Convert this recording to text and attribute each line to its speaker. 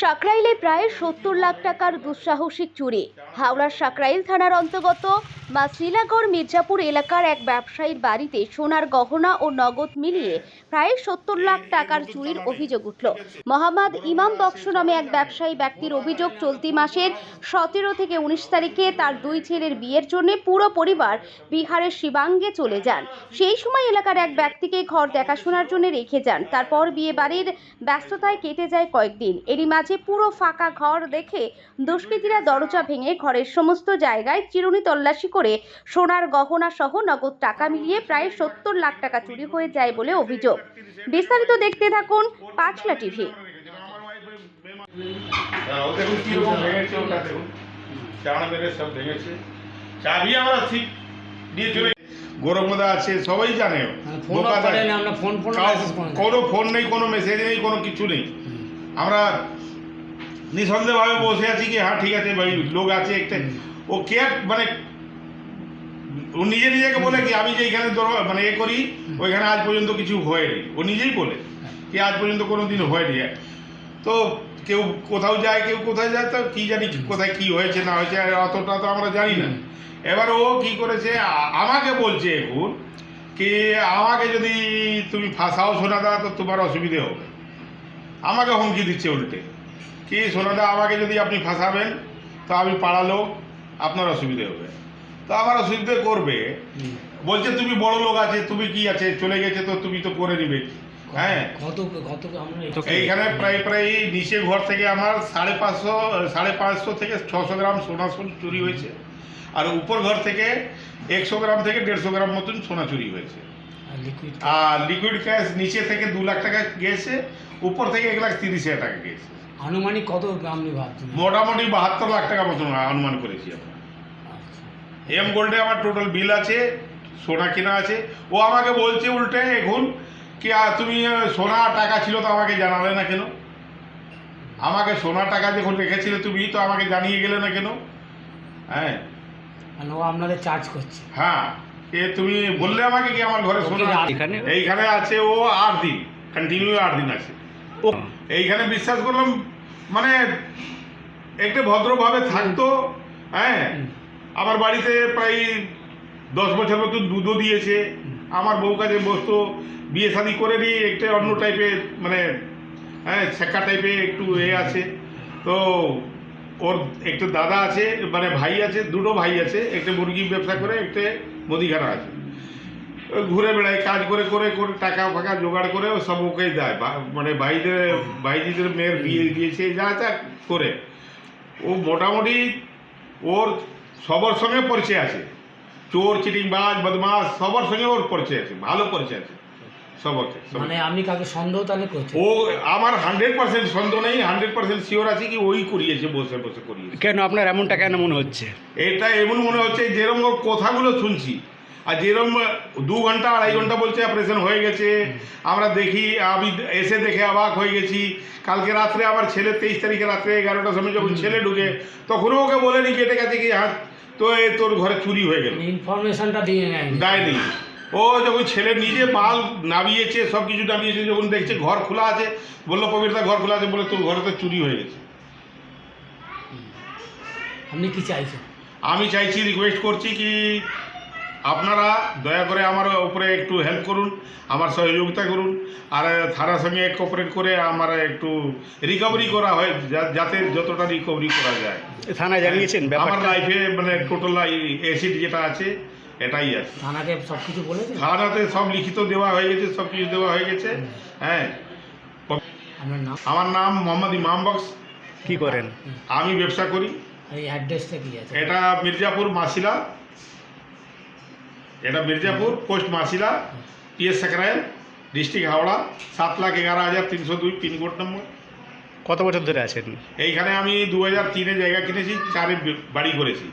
Speaker 1: সাকরাইলে প্রায় সত্তর লাখ টাকার দুঃসাহসিক চুরি। হাওড়ার সাকরাইল থানার অন্তর্গত মাসিলাগড় মির্জাপুর এলাকার এক ব্যবসায়ীর বাড়িতে সোনার গহনা ও নগদ মিলিয়ে প্রায় সত্তর লাখ টাকার চুরির অভিযোগ উঠল। মোহাম্মদ ইমাম বক্স নামে এক ব্যবসায়ী ব্যক্তির অভিযোগ, চলতি মাসের সতেরো থেকে উনিশ তারিখে তার দুই ছেলের বিয়ের জন্য পুরো পরিবার বিহারের শিবাঙ্গে চলে যান। সেই সময় এলাকার এক ব্যক্তিকে ঘর দেখাশোনার জন্য রেখে যান। তারপর বিয়ে বাড়ির ব্যস্ততায় কেটে যায় কয়েকদিন। এরই মাঝে পুরো ফাঁকা ঘর দেখে দুষ্কৃতীরা দরজা ভেঙে ঘরের সমস্ত জায়গায় চিরুনি তল্লাশি করে সোনার গহনা সহ নগদ টাকা মিলিয়ে প্রায় সত্তর লাখ টাকা চুরি হয়ে যায় বলে অভিযোগ। বিস্তারিত দেখতে থাকুন পাঁচলা টিভি।
Speaker 2: হ্যাঁ, দেখুন কীরকম ভেঙেছে ওটা দেখুন। চাড়া মেরে সব ভেঙেছে। চাবি আমরা ঠিক দিয়ে চলে গৌরবদা আছে সবাই জানে।
Speaker 3: করেন
Speaker 2: কোনো ফোন নেই কোনো মেসেজ নেই কোনো কিছু নেই। আমরা নিঃসন্দেহভাবে বসে আছি কি হ্যাঁ ঠিক আছে ভাই লোক আছে একটা। ও কে মানে ও নিজে নিজেকে বলে কি আমি যে এখানে মানে এ করি ওইখানে আজ পর্যন্ত কিছু হয়নি। ও নিজেই বলে কি আজ পর্যন্ত কোনো দিন হয়নি। তো কেউ কোথাও যায় কেউ কোথায় যায় তো কী জানি কোথায় কি হয়েছে না হয়েছে অতটা তো আমরা জানি না। এবার ও কি করেছে আমাকে বলছে এখন কি আমাকে যদি তুমি ফাঁসাও শোনা দাও তো তোমার অসুবিধে হবে। আমাকে হুমকি দিচ্ছে উল্টে। কি সোনাদা আমাকে যদি আপনি ফাঁসাবেন তো আমি পাড়ালো আপনার অসুবিধে হবে। তো আমার অসুবিধে করবে। বলছে তুমি বড় লোক আছে তুমি কি আছে চলে গেছে তো তুমি তো করে নিবে। হ্যাঁ।
Speaker 3: কত কত আমরা
Speaker 2: এইখানে প্রায় প্রায় নিচে ঘর থেকে আমার সাড়ে পাঁচশো সাড়ে পাঁচশো থেকে ছশো গ্রাম সোনা সোন চুরি হয়েছে। আর উপর ঘর থেকে একশো গ্রাম থেকে দেড়শো গ্রাম মতন সোনা চুরি হয়েছে। আর লিকুইড ক্যাশ নিচে থেকে দু লাখ টাকা গেছে উপর থেকে এক লাখ তিরিশ হাজার টাকা গেছে।
Speaker 3: আনুমানিক কত আপনি ভাবছেন?
Speaker 2: মোটামুটি বাহাত্তর লাখ টাকা মতন অনুমান করেছি আমরা।
Speaker 3: আচ্ছা।
Speaker 2: এম গোল্ডে আমার টোটাল বিল আছে সোনা কেনা আছে। ও আমাকে বলছে উল্টে এখন কি তুমি সোনা টাকা ছিল তো আমাকে জানালে না কেন? আমাকে সোনা টাকা যখন রেখেছিলে তুমি তো আমাকে জানিয়ে গেলে না কেন? হ্যাঁ।
Speaker 3: মানে ও আপনাদের চার্জ করছে।
Speaker 2: হ্যাঁ। এ তুমি বললে আমাকে কি আমার ঘরে সোনা
Speaker 4: এখানে?
Speaker 2: এইখানে আছে ও আট দিন কন্টিনিউ আট দিন আছে। এইখানে বিশ্বাস করলাম মানে একটু ভদ্রভাবে থাকতো হ্যাঁ? আমার বাড়িতে প্রায় দশ বছর মতো দুধও দিয়েছে আমার বউ কাছে বসতো বিয়ে শাদি করে নিয়ে একটা অন্য টাইপের মানে হ্যাঁ শেখা টাইপের একটু এ আছে। তো ওর একটা দাদা আছে মানে ভাই আছে দুটো ভাই আছে একটা মুরগি ব্যবসা করে একটা মুদিখানা আছে। ঘুরে বেড়ায় কাজ করে করে করে টাকা ফাঁকা জোগাড় করে ও সব ওকেই দেয়। বা- মানে ভাইদের ভাইজিদের মেয়ের বিয়ে দিয়েছে যা যা করে। ও মোটামুটি ওর সবার সঙ্গে পরিচয় আছে। চোর চিটিং চিটিংবাজ বদমাস সবার সঙ্গে ওর পরিচয় আছে ভালো পরিচয় আছে। সবকে সব।
Speaker 3: মানে আপনি কাকে সন্দেহ তাহলে করছেন
Speaker 2: ও আমার হান্ড্রেড পার্সেন্ট সন্দেহ নেই হান্ড্রেড পার্সেন্ট শিওর আছে কি ওই করিয়েছে বসে বসে করিয়েছে।
Speaker 4: কেন আপনার এমনটা কেন মনে হচ্ছে?
Speaker 2: এটা এমন মনে হচ্ছে যেরকম ওর কথাগুলো শুনছি আর যেরকম দু ঘণ্টা আড়াই ঘণ্টা বলছে অপারেশন হয়ে গেছে। আমরা দেখি আমি এসে দেখে অবাক হয়ে গেছি। কালকে রাত্রে আমার ছেলে তেইশ তারিখে রাত্রে এগারোটার সময় যখন ছেলে ঢুকে তখনও ওকে বলেনি কেটে গেছে কি হ্যাঁ তো এ তোর ঘরে চুরি হয়ে গেল।
Speaker 3: ইনফরমেশনটা দিয়ে নেয়
Speaker 2: দেয়নি। ও যখন ছেলে নিজে মাল নামিয়েছে সব কিছু নামিয়েছে যখন দেখছে ঘর খোলা আছে বলল কবিরদা ঘর খোলা আছে বলে তোর ঘরে তো চুরি হয়ে গেছে।
Speaker 3: আপনি কি চাইছেন?
Speaker 2: আমি চাইছি রিকোয়েস্ট করছি কি আপনারা দয়া করে আমার উপরে একটু হেল্প করুন আমার সহযোগিতা করুন আর থানার সঙ্গে কোঅপারেট করে আমার একটু রিকভারি করা হয় যা- যাতে যতটা রিকভারি করা যায়।
Speaker 4: থানায় জানিয়েছেন
Speaker 2: আমার লাইফে মানে টোটাল অ্যাসিড যেটা আছে এটাই আছে।
Speaker 3: থানাকে সব কিছু বলেছেন?
Speaker 2: থানাতে সব লিখিত দেওয়া হয়ে গেছে সব কিছু দেওয়া হয়ে গেছে। হ্যাঁ। আমার নাম মোহাম্মদ ইমাম বক্স।
Speaker 4: কি করেন?
Speaker 2: আমি ব্যবসা করি।
Speaker 3: এই অ্যাড্রেসটা কি আছে?
Speaker 2: এটা মির্জাপুর মাসিলা এটা Mirzapur post Masila PS Sankrail district Howrah সাত লাখ এগারো হাজার তিনশো দুই পিনকোড নম্বর
Speaker 4: কত বছর ধরে আছেন?
Speaker 2: এইখানে আমি দু হাজার তিনে জায়গা কিনেছি চারে বাড়ি করেছি।